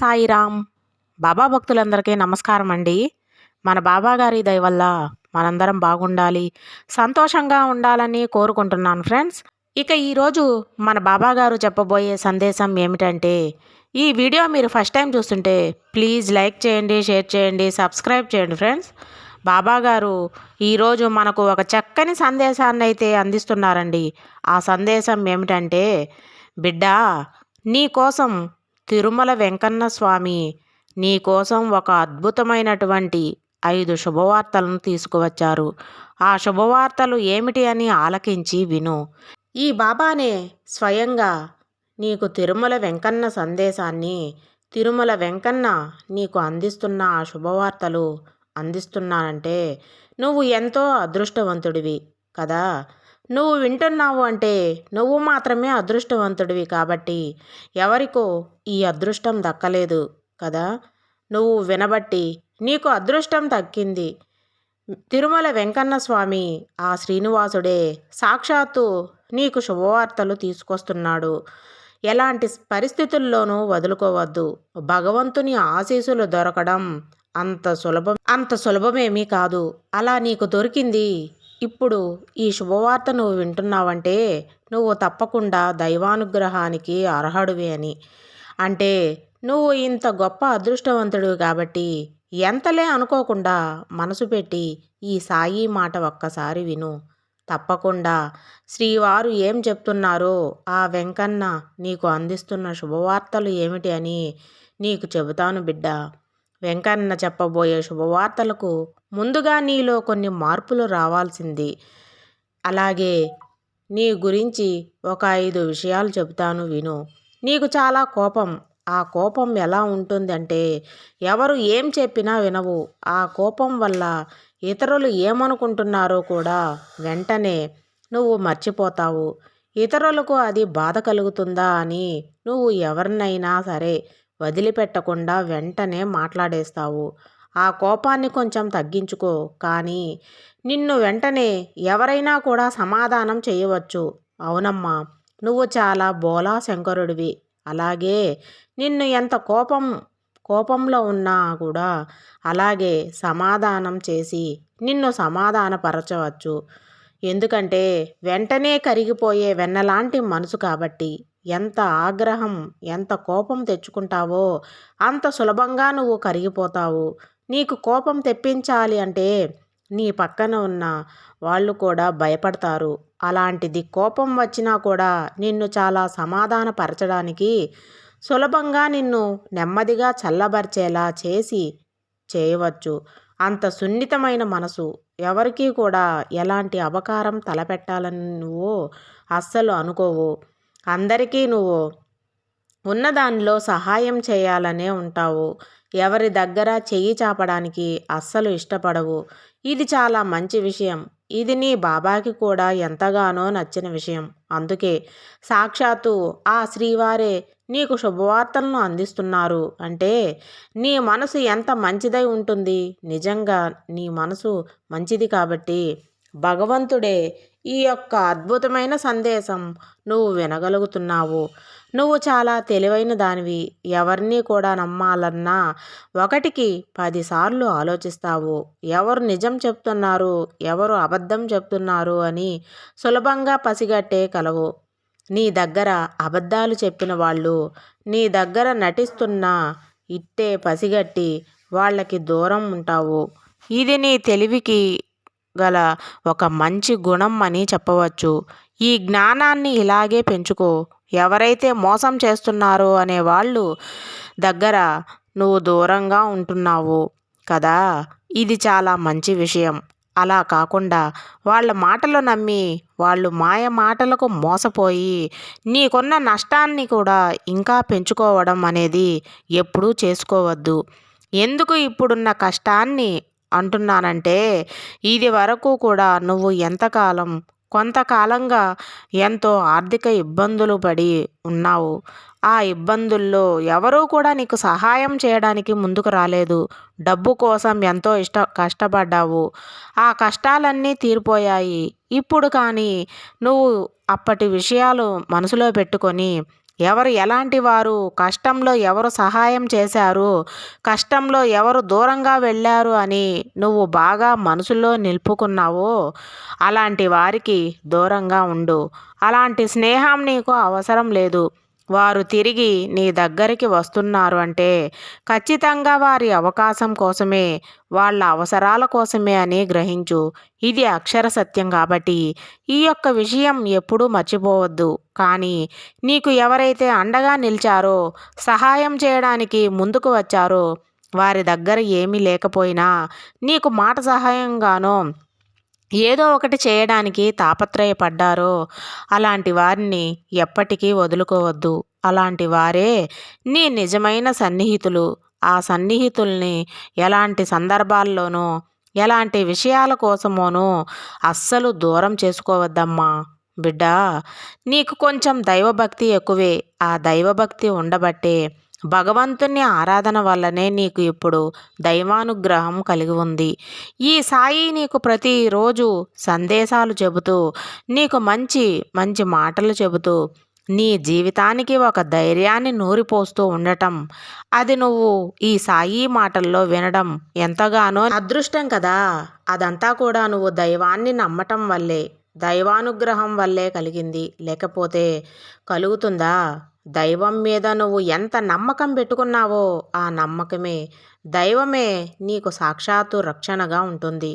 సాయిరామ్. బాబా భక్తులందరికీ నమస్కారం అండి. మన బాబా గారి వల్ల మనందరం బాగుండాలి సంతోషంగా ఉండాలని కోరుకుంటున్నాను ఫ్రెండ్స్. ఇక ఈరోజు మన బాబాగారు చెప్పబోయే సందేశం ఏమిటంటే ఈ వీడియో మీరు ఫస్ట్ టైం చూస్తుంటే ప్లీజ్ లైక్ చేయండి షేర్ చేయండి సబ్స్క్రైబ్ చేయండి ఫ్రెండ్స్. బాబాగారు ఈరోజు మనకు ఒక చక్కని సందేశాన్ని అయితే అందిస్తున్నారండి. ఆ సందేశం ఏమిటంటే బిడ్డ నీ కోసం తిరుమల వెంకన్న స్వామి నీ కోసం ఒక అద్భుతమైనటువంటి ఐదు శుభవార్తలను తీసుకువచ్చారు. ఆ శుభవార్తలు ఏమిటి అని ఆలకించి విను. ఈ బాబానే స్వయంగా నీకు తిరుమల వెంకన్న సందేశాన్ని తిరుమల వెంకన్న నీకు అందిస్తున్న ఆ శుభవార్తలు అందిస్తున్నానంటే నువ్వు ఎంతో అదృష్టవంతుడివి కదా? నువ్వు వింటున్నావు అంటే నువ్వు మాత్రమే అదృష్టవంతుడివి కాబట్టి ఎవరికో ఈ అదృష్టం దక్కలేదు కదా? నువ్వు వినబట్టి నీకు అదృష్టం దక్కింది. తిరుమల వెంకన్న స్వామి ఆ శ్రీనివాసుడే సాక్షాత్తు నీకు శుభవార్తలు తీసుకొస్తున్నాడు. ఎలాంటి పరిస్థితుల్లోనూ వదులుకోవద్దు. భగవంతుని ఆశీస్సులు దొరకడం అంత సులభం అంత సులభమేమీ కాదు. అలా నీకు దొరికింది ఇప్పుడు ఈ శుభవార్త నువ్వు వింటున్నావంటే నువ్వు తప్పకుండా దైవానుగ్రహానికి అర్హుడివి అని. అంటే నువ్వు ఇంత గొప్ప అదృష్టవంతుడివి కాబట్టి ఎంతలే అనుకోకుండా మనసు పెట్టి ఈ సాయి మాట ఒక్కసారి విను. తప్పకుండా శ్రీవారు ఏం చెప్తున్నారో ఆ వెంకన్న నీకు అందిస్తున్న శుభవార్తలు ఏమిటి అని నీకు చెబుతాను బిడ్డ. వెంకన్న చెప్పబోయే శుభవార్తలకు ముందుగా నీలో కొన్ని మార్పులు రావాల్సింది. అలాగే నీ గురించి ఒక ఐదు విషయాలు చెబుతాను విను. నీకు చాలా కోపం. ఆ కోపం ఎలా ఉంటుందంటే ఎవరు ఏం చెప్పినా వినవు. ఆ కోపం వల్ల ఇతరులు ఏమనుకుంటున్నారో కూడా వెంటనే నువ్వు మర్చిపోతావు. ఇతరులకు అది బాధ కలుగుతుందా అని నువ్వు ఎవరినైనా సరే వదిలిపెట్టకుండా వెంటనే మాట్లాడేస్తావు. ఆ కోపాన్ని కొంచెం తగ్గించుకో. కానీ నిన్ను వెంటనే ఎవరైనా కూడా సమాధానం చేయవచ్చు. అవునమ్మా నువ్వు చాలా బోలా శంకరుడివి. అలాగే నిన్ను ఎంత కోపం కోపంలో ఉన్నా కూడా అలాగే సమాధానం చేసి నిన్ను సమాధానపరచవచ్చు. ఎందుకంటే వెంటనే కరిగిపోయే వెన్నలాంటి మనసు కాబట్టి. ఎంత ఆగ్రహం ఎంత కోపం తెచ్చుకుంటావో అంత సులభంగా నువ్వు కరిగిపోతావు. నీకు కోపం తెప్పించాలి అంటే నీ పక్కన ఉన్న వాళ్ళు కూడా భయపడతారు. అలాంటిది కోపం వచ్చినా కూడా నిన్ను చాలా సమాధానపరచడానికి సులభంగా నిన్ను నెమ్మదిగా చల్లబరిచేలా చేసి చేయవచ్చు. అంత సున్నితమైన మనసు. ఎవరికీ కూడా ఎలాంటి అపకారం తలపెట్టాలని నువ్వు అస్సలు అనుకోవు. అందరికీ నువ్వు ఉన్నదానిలో సహాయం చేయాలనే ఉంటావు. ఎవరి దగ్గర చెయ్యి చాపడానికి అస్సలు ఇష్టపడవు. ఇది చాలా మంచి విషయం. ఇది నీ బాబాకి కూడా ఎంతగానో నచ్చిన విషయం. అందుకే సాక్షాత్తు ఆ శ్రీవారే నీకు శుభవార్తలను అందిస్తున్నారు. అంటే నీ మనసు ఎంత మంచిదై ఉంటుంది? నిజంగా నీ మనసు మంచిది కాబట్టి భగవంతుడే ఈ యొక్క అద్భుతమైన సందేశం నువ్వు వినగలుగుతున్నావు. నువ్వు చాలా తెలివైన దానివి. ఎవరిని కూడా నమ్మాలన్నా ఒకటికి పదిసార్లు ఆలోచిస్తావు. ఎవరు నిజం చెప్తున్నారు? ఎవరు అబద్ధం చెప్తున్నారు అని సులభంగా పసిగట్టే కలవు. నీ దగ్గర అబద్ధాలు చెప్పిన వాళ్ళు నీ దగ్గర నటిస్తున్న ఇట్టే పసిగట్టి వాళ్ళకి దూరం ఉంటావు. ఇది నీ తెలివికి గల ఒక మంచి గుణం అని చెప్పవచ్చు. ఈ జ్ఞానాన్ని ఇలాగే పెంచుకో. ఎవరైతే మోసం చేస్తున్నారో అనే వాళ్ళు దగ్గర నువ్వు దూరంగా ఉంటున్నావు కదా. ఇది చాలా మంచి విషయం. అలా కాకుండా వాళ్ళ మాటలు నమ్మి వాళ్ళు మాయ మాటలకు మోసపోయి నీకున్న నష్టాన్ని కూడా ఇంకా పెంచుకోవడం అనేది ఎప్పుడూ చేసుకోవద్దు. ఎందుకు ఇప్పుడున్న కష్టాన్ని అంటున్నానంటే ఇది వరకు కూడా నువ్వు ఎంతకాలం కొంతకాలంగా ఎంతో ఆర్థిక ఇబ్బందులు పడి ఉన్నావు. ఆ ఇబ్బందుల్లో ఎవరూ కూడా నీకు సహాయం చేయడానికి ముందుకు రాలేదు. డబ్బు కోసం ఎంతో ఇష్ట కష్టపడ్డావు. ఆ కష్టాలన్నీ తీరిపోయాయి. ఇప్పుడు కానీ నువ్వు అప్పటి విషయాలు మనసులో పెట్టుకొని ఎవరు ఎలాంటి వారు కష్టంలో ఎవరు సహాయం చేశారు కష్టంలో ఎవరు దూరంగా వెళ్ళారు అని నువ్వు బాగా మనసులో నిలుపుకున్నావో అలాంటి వారికి దూరంగా ఉండు. అలాంటి స్నేహం నీకు అవసరం లేదు. వారు తిరిగి నీ దగ్గరికి వస్తున్నారు అంటే ఖచ్చితంగా వారి అవకాశం కోసమే వాళ్ళ అవసరాల కోసమే అని గ్రహించు. ఇది అక్షర సత్యం కాబట్టి ఈ యొక్క విషయం ఎప్పుడూ మర్చిపోవద్దు. కానీ నీకు ఎవరైతే అండగా నిలిచారో సహాయం చేయడానికి ముందుకు వచ్చారో వారి దగ్గర ఏమీ లేకపోయినా నీకు మాట సహాయంగానో ఏదో ఒకటి చేయడానికి తాపత్రయపడ్డారో అలాంటి వారిని ఎప్పటికీ వదులుకోవద్దు. అలాంటి వారే నీ నిజమైన సన్నిహితులు. ఆ సన్నిహితుల్ని ఎలాంటి సందర్భాల్లోనూ ఎలాంటి విషయాల కోసమోనూ అస్సలు దూరం చేసుకోవద్దమ్మా. బిడ్డా నీకు కొంచెం దైవభక్తి ఎక్కువే. ఆ దైవభక్తి ఉండబట్టే భగవంతుని ఆరాధన వల్లనే నీకు ఇప్పుడు దైవానుగ్రహం కలిగి ఉంది. ఈ సాయి నీకు ప్రతిరోజు సందేశాలు చెబుతూ నీకు మంచి మంచి మాటలు చెబుతూ నీ జీవితానికి ఒక ధైర్యాన్ని నూరిపోస్తూ ఉండటం. అది నువ్వు ఈ సాయి మాటల్లో వినడం ఎంతగానో అదృష్టం కదా. అదంతా కూడా నువ్వు దైవాన్ని నమ్మటం వల్లే దైవానుగ్రహం వల్లే కలిగింది. లేకపోతే కలుగుతుందా? దైవం మీద నువ్వు ఎంత నమ్మకం పెట్టుకున్నావో ఆ నమ్మకమే. దైవమే నీకు సాక్షాత్తు రక్షణగా ఉంటుంది.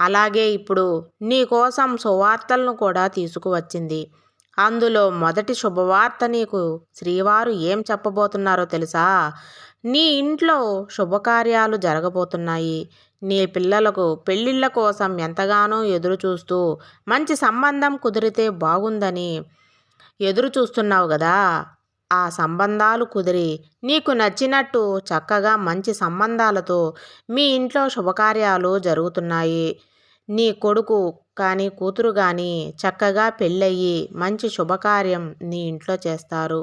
అలాగే ఇప్పుడు నీ కోసం సువార్తలను కూడా తీసుకువచ్చింది. అందులో మొదటి శుభవార్త నీకు శ్రీవారు ఏం చెప్పబోతున్నారో తెలుసా? నీ ఇంట్లో శుభకార్యాలు జరగబోతున్నాయి. నీ పిల్లలకు పెళ్ళిళ్ళ కోసం ఎంతగానో ఎదురు చూస్తూ మంచి సంబంధం కుదిరితే బాగుందని ఎదురు చూస్తున్నావు కదా ఆ సంబంధాలు కుదిరి. నీకు నచ్చినట్టు చక్కగా మంచి సంబంధాలతో మీ ఇంట్లో శుభకార్యాలు జరుగుతున్నాయి. నీ కొడుకు కానీ కూతురు కానీ చక్కగా పెళ్ళయ్యి మంచి శుభకార్యం నీ ఇంట్లో చేస్తారు.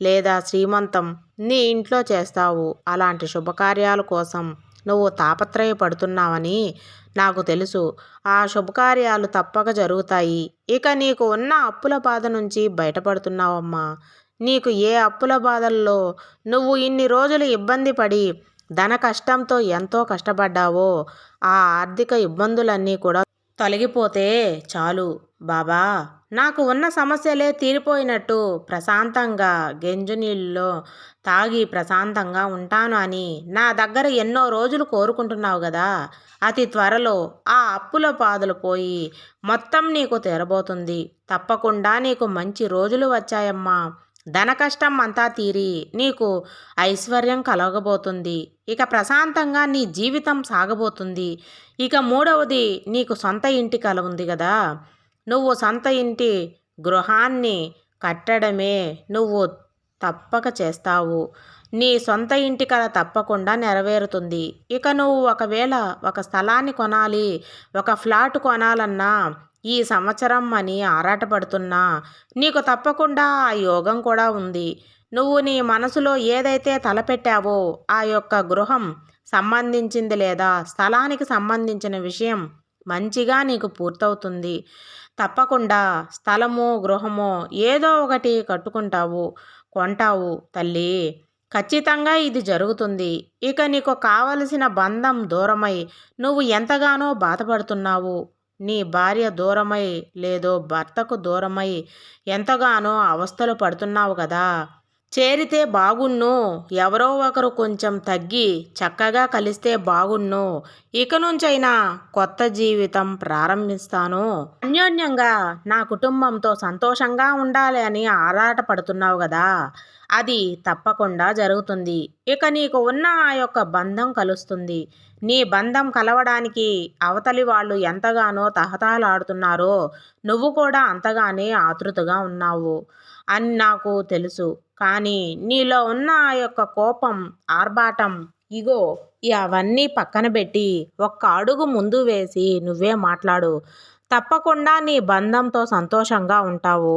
లేదా శ్రీమంతం నీ ఇంట్లో చేస్తావు. అలాంటి శుభకార్యాల కోసం నువ్వు తాపత్రయపడుతున్నావని నాకు తెలుసు. ఆ శుభకార్యాలు తప్పక జరుగుతాయి. ఇక నీకు ఉన్న అప్పుల బాధ నుంచి బయటపడుతున్నావమ్మా. నీకు ఏ అప్పుల బాధల్లో నువ్వు ఇన్ని రోజులు ఇబ్బంది పడి ధన కష్టంతో ఎంతో కష్టపడ్డావో ఆ ఆర్థిక ఇబ్బందులన్నీ కూడా తొలగిపోతే చాలు బాబా. నాకు ఉన్న సమస్యలే తీరిపోయినట్టు ప్రశాంతంగా గెంజునీళ్ళలో తాగి ప్రశాంతంగా ఉంటాను అని నా దగ్గర ఎన్నో రోజులు కోరుకుంటున్నావు కదా. అతి త్వరలో ఆ అప్పుల బాధలు పోయి మొత్తం నీకు తీరబోతుంది. తప్పకుండా నీకు మంచి రోజులు వచ్చాయమ్మా. ధన కష్టం అంతా తీరి నీకు ఐశ్వర్యం కలగబోతుంది. ఇక ప్రశాంతంగా నీ జీవితం సాగబోతుంది. ఇక మూడవది నీకు సొంత ఇంటి కల ఉంది కదా నువ్వు సొంత ఇంటి గృహాన్ని కట్టడమే నువ్వు తప్పక చేస్తావు. నీ సొంత ఇంటి కల తప్పకుండా నెరవేరుతుంది. ఇక నువ్వు ఒకవేళ ఒక స్థలాన్ని కొనాలి ఒక ఫ్లాట్ కొనాలన్నా ఈ సంవత్సరం అని ఆరాటపడుతున్నా నీకు తప్పకుండా ఆ యోగం కూడా ఉంది. నువ్వు నీ మనసులో ఏదైతే తలపెట్టావో ఆ యొక్క గృహం సంబంధించింది లేదా స్థలానికి సంబంధించిన విషయం మంచిగా నీకు పూర్తవుతుంది. తప్పకుండా స్థలము గృహము ఏదో ఒకటి కట్టుకుంటావు కొంటావు తల్లి. ఖచ్చితంగా ఇది జరుగుతుంది. ఇక నీకు కావలసిన బంధం దూరమై నువ్వు ఎంతగానో బాధపడుతున్నావు. నీ భార్య దూరమై లేదో భర్తకు దూరమై ఎంతగానో అవస్థలు పడుతున్నావు కదా. చేరితే బాగున్ను. ఎవరో ఒకరు కొంచెం తగ్గి చక్కగా కలిస్తే బాగున్ను. ఇక నుంచైనా కొత్త జీవితం ప్రారంభిస్తాను. అన్యోన్యంగా నా కుటుంబంతో సంతోషంగా ఉండాలి అని ఆరాటపడుతున్నావు కదా. అది తప్పకుండా జరుగుతుంది. ఇక నీకు ఉన్న ఆ యొక్క బంధం కలుస్తుంది. నీ బంధం కలవడానికి అవతలి వాళ్ళు ఎంతగానో తహతహలాడుతున్నారో నువ్వు కూడా అంతగానే ఆతృతగా ఉన్నావు అని నాకు తెలుసు. కానీ నీలో ఉన్న ఆ యొక్క కోపం ఆర్భాటం ఇగో అవన్నీ పక్కన పెట్టి ఒక్క అడుగు ముందు వేసి నువ్వే మాట్లాడు. తప్పకుండా నీ బంధంతో సంతోషంగా ఉంటావు.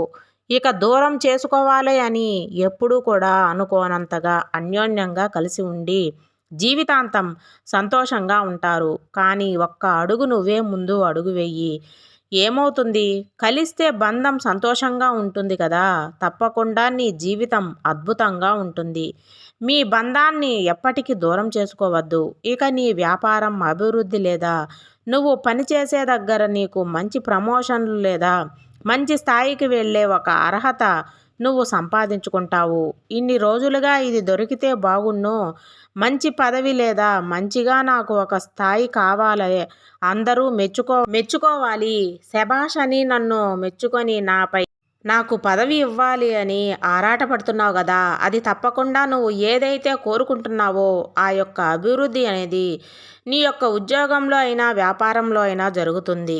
ఇక దూరం చేసుకోవాలి అని ఎప్పుడూ కూడా అనుకోనంతగా అన్యోన్యంగా కలిసి ఉండి జీవితాంతం సంతోషంగా ఉంటారు. కానీ ఒక్క అడుగు నువ్వే ముందు అడుగు వెయ్యి ఏమవుతుంది? కలిస్తే బంధం సంతోషంగా ఉంటుంది కదా? తప్పకుండా నీ జీవితం అద్భుతంగా ఉంటుంది. మీ బంధాన్ని ఎప్పటికీ దూరం చేసుకోవద్దు. ఇక నీ వ్యాపారం అభివృద్ధి లేదా? నువ్వు పనిచేసే దగ్గర నీకు మంచి ప్రమోషన్లు లేదా? మంచి స్థాయికి వెళ్ళే ఒక అర్హత నువ్వు సంపాదించుకుంటావు. ఇన్ని రోజులుగా ఇది దొరికితే బాగున్ను మంచి పదవి లేదా మంచిగా నాకు ఒక స్థాయి కావాలే. అందరూ మెచ్చుకో మెచ్చుకోవాలి. శభాష్ అని నన్ను మెచ్చుకొని నాపై నాకు పదవి ఇవ్వాలి అని ఆరాటపడుతున్నావు కదా. అది తప్పకుండా నువ్వు ఏదైతే కోరుకుంటున్నావో ఆ యొక్క అభివృద్ధి అనేది నీ యొక్క ఉద్యోగంలో అయినా వ్యాపారంలో అయినా జరుగుతుంది.